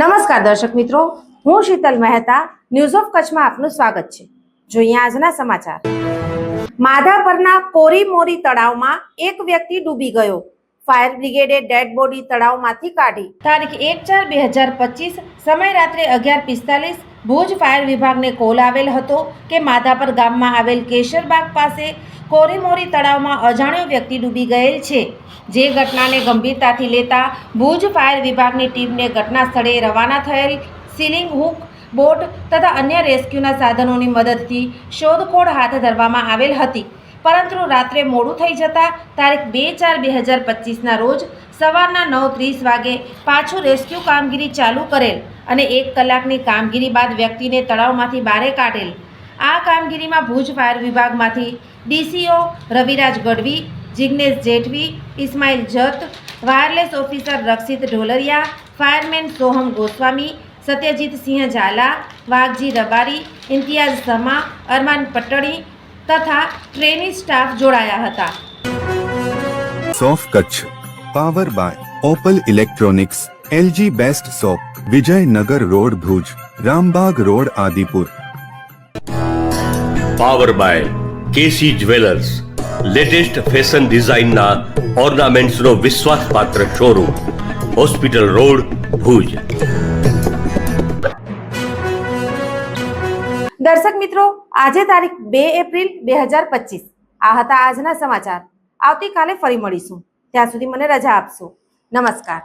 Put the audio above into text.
નમસ્કાર દર્શક મિત્રો, હું શીતલ મહેતા ન્યૂઝ ઓફ કચ્છમાં આપનું સ્વાગત છે. જોઈએ આજના સમાચાર. માધાપરના કોરી મોરી તળાવમાં એક વ્યક્તિ ડૂબી ગયો. ફાયર બ્રિગેડે ડેડ બોડી તળાવમાંથી કાઢી. તારીખ એક ચાર બે હજાર પચીસ સમય રાત્રે અગિયાર પિસ્તાલીસ ભુજ ફાયર વિભાગને કોલ આવેલ હતો કે માધાપર ગામમાં આવેલ કેશરબાગ પાસે કોરીમોરી તળાવમાં અજાણ્યો વ્યક્તિ ડૂબી ગયેલ છે. જે ઘટનાને ગંભીરતાથી લેતા ભુજ ફાયર વિભાગની ટીમને ઘટના સ્થળે રવાના થયેલ સીલિંગ હુક, બોટ તથા અન્ય રેસ્ક્યુના સાધનોની મદદથી શોધખોળ હાથ ધરવામાં આવેલ હતી. પરંતુ રાત્રે મોડું થઈ જતાં તારીખ બે ચાર બે હજાર પચીસના રોજ સવારના નવ ત્રીસ વાગે પાછું રેસ્ક્યુ કામગીરી ચાલુ કરેલ અને એક કલાકની કામગીરી બાદ વ્યક્તિને તળાવમાંથી બારે કાઢેલ. આ કામગીરીમાં ભુજ ફાયર વિભાગમાંથી DCO Raviraj Gadhvi, Jignesh Jethvi, Ismail Jat, wireless officer Rakshit Dholariya, fireman Soham Goswami, Satyajit Sinh Zala, Vaghji Rabari, Imtiyaz Sama, Arman Patni તથા ટ્રેની સ્ટાફ જોડાયા હતા. સોફ Kutch power by Opal electronics LG best shop Vijaynagar road Bhuj Rambag road Adipur. Power by KC jewellers latest fashion ડિઝાઇનના ઓર્નામેન્ટ્સનો વિશ્વાસપાત્ર showroom hospital road Bhuj. દર્શક મિત્રો, આજે તારીખ બે એપ્રિલ બે હજાર પચીસ. આ હતા આજના સમાચાર. આવતીકાલે ફરી મળીશું. ત્યાં સુધી મને રજા આપશો. નમસ્કાર.